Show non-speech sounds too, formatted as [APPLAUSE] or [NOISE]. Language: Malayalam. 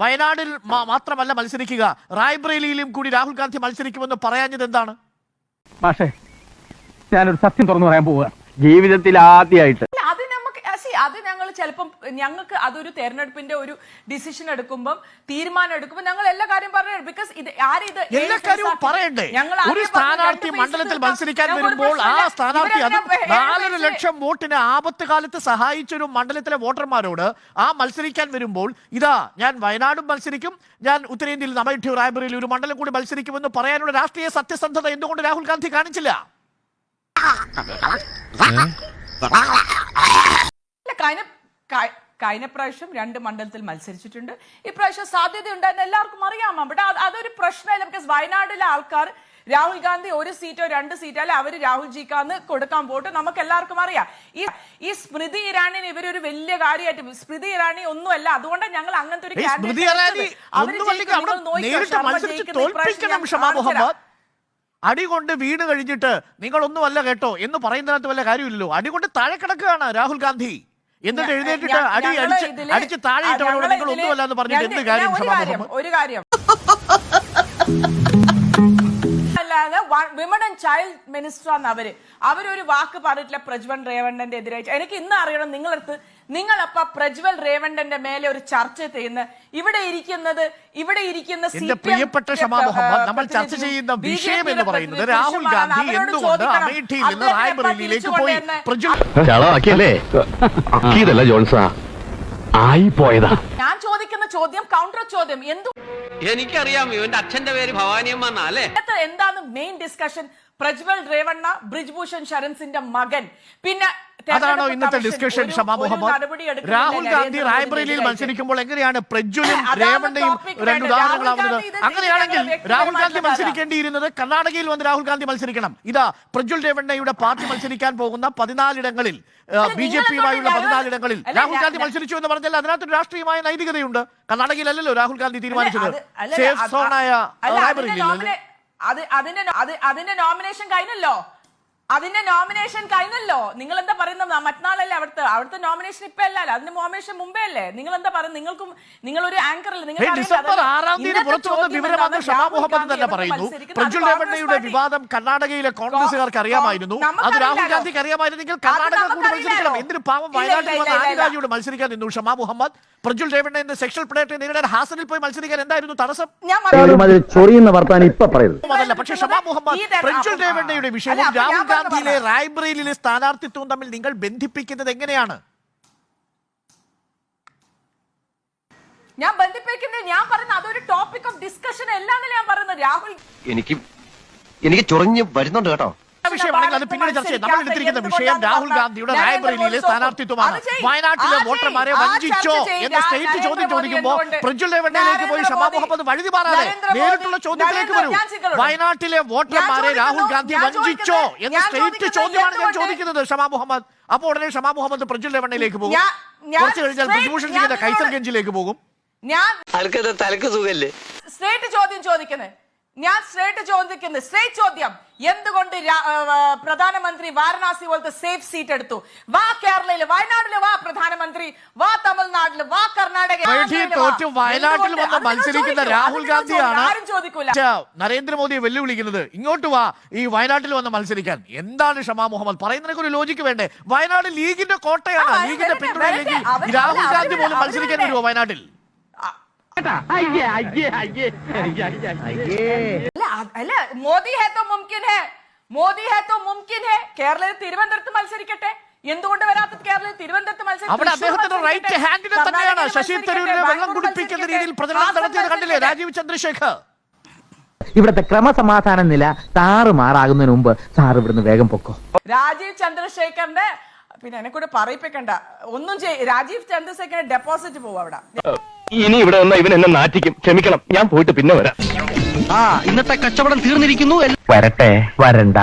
വയനാടിൽ മാത്രമല്ല മത്സരിക്കുക. റായ്ബ്രേലിയിലും കൂടി രാഹുൽ ഗാന്ധി മത്സരിക്കുമെന്ന് പറയാഞ്ഞത് എന്താണ്? പക്ഷേ ഞാനൊരു സത്യം തുറന്നു പറയാൻ പോവുക ജീവിതത്തിൽ ആദ്യമായിട്ട് അല്ല, അത് നമുക്ക് see, അത് ഞങ്ങൾ ചിലപ്പം ഞങ്ങൾക്ക് അതൊരു തെരഞ്ഞെടുപ്പിന്റെ ഒരു ഡിസിഷൻ എടുക്കുമ്പോൾ തീരുമാനം എടുക്കുമ്പോൾ ഞങ്ങൾ എല്ലാ കാര്യം പറഞ്ഞു ബിക്കോസ് ഇത് ആരിത് എല്ലാ കാര്യവും പറയണ്ടേ? ഒരു സ്ഥാനാർത്ഥി മണ്ഡലത്തിൽ മത്സരിക്കാൻ വരുമ്പോൾ ആ സ്ഥാനാർത്ഥി അത് നാലര ലക്ഷം വോട്ടിന് ആപത്ത് കാലത്ത് സഹായിച്ച ഒരു മണ്ഡലത്തിലെ വോട്ടർമാരോട് ആ മത്സരിക്കാൻ വരുമ്പോൾ ഇതാ ഞാൻ വയനാടും മത്സരിക്കും ഞാൻ ഉത്തരേന്ത്യയിൽ നമൈഠ്യ റായ്ബറിയിൽ ഒരു മണ്ഡലം കൂടി മത്സരിക്കുമെന്ന് പറയാനുള്ള രാഷ്ട്രീയ സത്യസന്ധത എന്തുകൊണ്ട് രാഹുൽ ഗാന്ധി കാണിച്ചില്ല? കഴിഞ്ഞ കഴി- കഴിഞ്ഞ പ്രാവശ്യം രണ്ട് മണ്ഡലത്തിൽ മത്സരിച്ചിട്ടുണ്ട്. ഇപ്രാവശ്യം സാധ്യത ഉണ്ടെന്ന് എല്ലാവർക്കും അറിയാമോ അവിടെ അതൊരു പ്രശ്നമല്ല ബിക്കോസ് വയനാട്ടിലെ ആൾക്കാർ രാഹുൽ ഗാന്ധി ഒരു സീറ്റോ രണ്ട് സീറ്റോ അല്ലെ അവർ രാഹുൽ ജിക്കാന്ന് കൊടുക്കാൻ പോട്ട് നമുക്ക് എല്ലാവർക്കും അറിയാം. ഈ ഈ സ്മൃതി ഇറാനിന് ഇവരൊരു വലിയ കാര്യമായിട്ട് സ്മൃതി ഇറാനി ഒന്നുമല്ല അതുകൊണ്ടാണ് ഞങ്ങൾ അങ്ങനത്തെ ഒരു അടി കൊണ്ട് വീട് കഴിഞ്ഞിട്ട് നിങ്ങളൊന്നുമല്ല കേട്ടോ എന്ന് പറയുന്നതിനകത്ത് വല്ല കാര്യമില്ലല്ലോ. അടി കൊണ്ട് താഴെ കിടക്കുകയാണ് രാഹുൽ ഗാന്ധി. എന്നിട്ട് എഴുന്നേറ്റിട്ട് അടി അടിച്ച് അടിച്ച് താഴെ ഞങ്ങൾ നിങ്ങൾ ഒന്നുമല്ല എന്ന് പറഞ്ഞിട്ട് എന്ത് കാര്യം ഒരു കാര്യം. വിമൺ ആൻഡ് ചൈൽഡ് മിനിസ്റ്റർ ആണ് അവർ. അവരൊരു വാക്ക് പറഞ്ഞിട്ടില്ല പ്രജ്വൽ റേവണ്ണന്റെ എതിരായിട്ട്. എനിക്ക് ഇന്ന് അറിയണം നിങ്ങളടുത്ത് നിങ്ങളപ്പ പ്രജ്വൽ റേവണ്ണന്റെ മേലെ ഒരു ചർച്ച ചെയ്യുന്ന ഇവിടെ ഇരിക്കുന്നത് ഇവിടെ ഇരിക്കുന്ന പ്രിയപ്പെട്ട നമ്മൾ ചർച്ച ചെയ്യുന്ന വിഷയം എന്ന് പറയുന്നത് രാഹുൽ ഗാന്ധി എന്തുകൊണ്ട്. അമേഠിയിൽ നിന്ന് റായ്ബറേലിയിലേക്ക് പോയി? പ്രജ്വൽ ആക്കിയതല്ല [LAUGHS] ജോൺസ. ആയി പോയതാ ചോദിക്കുന്ന ചോദ്യം കൗണ്ടർ ചോദ്യം എന്തു എനിക്കറിയാം ഇവന്റെ അച്ഛന്റെ പേര് ഭവാനിയമ്മ എന്നാ അല്ലേ? മെയിൻ ഡിസ്കഷൻ പ്രജ്വൽ റേവണ്ണ ബ്രിജ്ഭൂഷൺ ശരൺസിന്റെ മകൻ. പിന്നെ അതാണോ ഇന്നത്തെ ഡിസ്കഷൻ ഷമാ മുഹമ്മദ്? രാഹുൽ ഗാന്ധി റായ്ബറേലിയിൽ മത്സരിക്കുമ്പോൾ എങ്ങനെയാണ് പ്രജ്വലും രേവണ്ണയും രണ്ട്. ഉദാഹരണങ്ങളാവുന്നത്? അങ്ങനെയാണെങ്കിൽ രാഹുൽ ഗാന്ധി. മത്സരിക്കേണ്ടിയിരുന്നത് കർണാടകയിൽ വന്ന് രാഹുൽ ഗാന്ധി മത്സരിക്കണം. ഇതാ പ്രജ്വൽ രേവണ്ണയുടെ പാർട്ടി മത്സരിക്കാൻ പോകുന്ന പതിനാലിടങ്ങളിൽ ബി ജെ പിയുമായുള്ള പതിനാലിടങ്ങളിൽ രാഹുൽ ഗാന്ധി മത്സരിച്ചു എന്ന് പറഞ്ഞാൽ അതിനകത്തൊരു രാഷ്ട്രീയമായ നൈതികതയുണ്ട്. കർണാടകയിലല്ലല്ലോ രാഹുൽ ഗാന്ധി തീരുമാനിച്ചത്. സേഫ് സോണായ റായ്ബറേലിയിൽ. അത് അതിന്റെ അത് അതിന്റെ നോമിനേഷൻ കഴിഞ്ഞല്ലോ. അതിന്റെ നോമിനേഷൻ കഴിഞ്ഞല്ലോ. നിങ്ങൾ എന്താ പറയുന്നത് മറ്റന്നാളല്ലേ അവിടുത്തെ? അവിടുത്തെ നോമിനേഷൻ ഇപ്പൊ അല്ലല്ലോ അതിന്റെ നോമിനേഷൻ മുമ്പേ അല്ലേ? നിങ്ങൾ എന്താ പറയുന്നത്? നിങ്ങൾക്കും നിങ്ങൾ ഒരു ആങ്കർ അല്ലേ ഏയ് ഡിസംബർ ആറാം തീയതി പുറത്തു വന്ന വിവരമാണ് ഷാ മുഹമ്മദ് തന്നെ പറയുന്നു. പ്രജ്വൽ രേവണ്ണയുടെ വിവാദം കർണാടകയിലെ കോൺഗ്രസുകാർക്ക് അറിയാമായിരുന്നു. അത് രാഹുൽ ഗാന്ധിക്ക് അറിയാമായിരുന്നെങ്കിൽ കർണാടക കൂടി മത്സരിക്കണം. എന്തിന് പാവം വയനാട്ടിൽ വന്ന ആദിരാജിയോട് മത്സരിക്കാൻ നിന്നു ഷമാ മുഹമ്മദ്. പ്രജ്വൽ രേവണ്ണ എന്ന സെക്ഷൽ പ്ലേറ്റ് നേരിടാൻ ഹാസനിൽ പോയി മത്സരിക്കാൻ എന്തായിരുന്നു തടസ്സം? ചൊറിയുന്ന വർത്താനം ഇപ്പൊ പറയരുത്. അതല്ല പക്ഷേ ഷമാ മുഹമ്മദ് പ്രജുൽ രേവണ്ണയുടെ വിഷയവും രാഹുൽ ഗാന്ധിയിലെ. റായ്ബറേലിയിലെ സ്ഥാനാർത്ഥിത്വവും തമ്മിൽ നിങ്ങൾ ബന്ധിപ്പിക്കുന്നത് എങ്ങനെയാണ്? ഞാൻ ബന്ധിപ്പിക്കുന്നത് ഞാൻ പറയുന്നത് അതൊരു ടോപ്പിക് ഓഫ് ഡിസ്കഷൻ അല്ലാന്നല്ലേ ഞാൻ പറയുന്നത്. രാഹുൽ എനിക്ക് എനിക്ക് ചൊറിഞ്ഞ് വരുന്നുണ്ട് കേട്ടോ. വിഷയമാണെങ്കിൽ അത് പിന്നീട് ചർച്ച ചെയ്യാം. നമ്മൾ എടുത്തിരിക്കുന്ന വിഷയം രാഹുൽ ഗാന്ധിയുടെ റായ്ബറേലിയിലെ സ്ഥാനാർത്ഥിത്വമാണ്. വയനാട്ടിലെ വോട്ടർമാരെ വഞ്ചിച്ചോ എന്ന സ്റ്റേറ്റ് ചോദ്യം ചോദിക്കുമ്പോൾ പ്രജ്വൽ രേവണ്ണയിലേക്ക് പോയി ഷമാ മുഹമ്മദ് വഴുതി മാറാതെ നേരിട്ടുള്ള ചോദ്യത്തിലേക്ക് വരൂ. വയനാട്ടിലെ വോട്ടർമാരെ രാഹുൽ ഗാന്ധി വഞ്ചിച്ചോ എന്ന സ്റ്റേറ്റ് ചോദ്യമാണ് ഞാൻ ചോദിക്കുന്നത്. ഷമാ മുഹമ്മദ്. അപ്പോൾ ഉടനെ ഷമാ മുഹമ്മദ് പ്രജ്വൽ രേവണ്ണയിലേക്ക് പോകും. കുറച്ച് കഴിഞ്ഞാൽ ബ്രിജ്ഭൂഷൺ സിംഗിന്റെ കൈസർ കൈസർഗഞ്ചിലേക്ക് പോകും. ഞാൻ തലക്ക് സുഖല്ലേ? സ്ട്രേറ്റ് ചോദ്യം ചോദിക്കുന്നത് ഞാൻ സ്ട്രേറ്റ് ചോദിക്കുന്നു സ്ട്രേറ്റ് ചോദ്യം. എന്തുകൊണ്ട് പ്രധാനമന്ത്രി വാരണാസി പോലത്തെ സേഫ് സീറ്റ് എടുത്തു? വാ കേരളയിൽ വയനാട്ടിൽ വാ പ്രധാനമന്ത്രി വാ തമിഴ്നാട്ടിൽ വാ കർണാടക തോറ്റ് വയനാട്ടിൽ വന്ന് മത്സരിക്കുന്ന രാഹുൽ ഗാന്ധിയാണ് ആരും ചോദിക്കൂല. നരേന്ദ്രമോദിയെ വെല്ലുവിളിക്കുന്നത് ഇങ്ങോട്ട് വാ ഈ വയനാട്ടിൽ വന്ന് മത്സരിക്കാൻ. എന്താണ് ഷമാ മുഹമ്മദ്? പറയുന്നതിനൊക്കെ ഒരു ലോജിക്ക് വേണ്ടേ? വയനാട് ലീഗിന്റെ കോട്ടയാണ് ലീഗിന്റെ പിന്തുണയിലേക്ക് രാഹുൽ ഗാന്ധി പോലും മത്സരിക്കാൻ. വരുമോ വയനാട്ടിൽ? അല്ല അല്ല മോദി ഹേ തോ മുംകിൻ ഹേ. മോദി ഹേ തോ മുംകിൻ ഹേ. കേരളത്തിൽ തിരുവനന്തപുരത്ത് മത്സരിക്കട്ടെ. എന്തുകൊണ്ട് വരാത്തത് കേരളത്തിൽ തിരുവനന്തപുരത്ത് മത്സരം അവിടെ അദ്ദേഹത്തിന്റെ റൈറ്റ് ഹാൻഡിൽ ഹാൻഡിനെ തന്നെയാണ് ശശി തരൂരിനെ വെള്ളം കുടിപ്പിക്കുന്ന രീതിയിൽ പ്രചരണം നടത്തിയത് കണ്ടില്ലേ രാജീവ് ചന്ദ്രശേഖർ? ഇവിടുത്തെ ക്രമസമാധാന നില താറുമാറാകുന്നതിന് മുമ്പ് സാർ ഇവിടുന്ന് വേഗം പൊക്കോ. രാജീവ് ചന്ദ്രശേഖറിന്റെ പിന്നെ എന്നെ കൂടെ പറയിപ്പിക്കണ്ട. ഒന്നും ചെയ് രാജീവ് ചന്ദ്രശേഖരന്റെ ഡെപ്പോസിറ്റ് പോവും അവിടെ. ഇനി ഇവിടെ വന്ന ഇവൻ എന്നെ നാറ്റിക്കും. ക്ഷമിക്കണം. ഞാൻ പോയിട്ട് പിന്നെ വരാം. ആ ഇന്നത്തെ കച്ചവടം തീർന്നിരിക്കുന്നു. വരട്ടെ വരണ്ട.